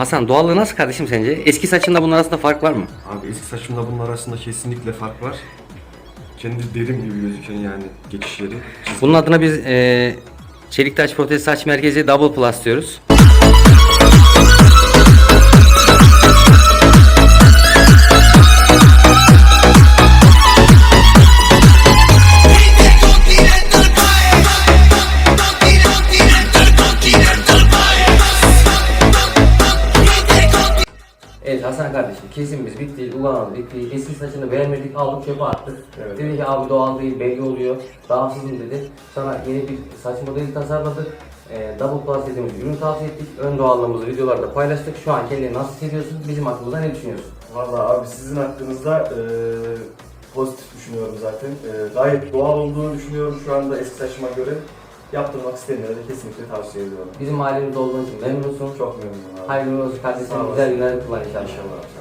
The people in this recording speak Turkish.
Hasan doğallığı nasıl kardeşim sence? Eski saçında bunun arasında fark var mı? Abi eski saçımla bunun arasında kesinlikle fark var. Kendi derim gibi gözüken yani geçişleri. Bunun adına biz e, Çeliktaş Protez Saç Merkezi Double Plus diyoruz. Evet Hasan kardeşim kesimiz bitti, uygulamadı bitti. Saçını beğenmedik, aldık çöpe attık. Evet. Dedi ki abi doğal değil, belli oluyor, rahatsızım dedi. Sana yeni bir saç modeli tasarladık. Ee, Double Plus dediğimiz ürün tavsiye ettik. Ön doğallığımızı videolarda paylaştık. Şu an kendini nasıl hissediyorsun? Bizim hakkımızda ne düşünüyorsun? Valla abi sizin hakkınızda e, pozitif düşünüyorum zaten. E, gayet doğal olduğunu düşünüyorum şu anda eski saçıma göre. Yaptırmak isteyenlere de kesinlikle tavsiye ediyorum. Bizim ailemizde olduğun için memnunsun. Çok memnunum abi. Hayırlı olsun kardeşim. Sağ olasın. Güzel günler kullan inşallah. İnşallah.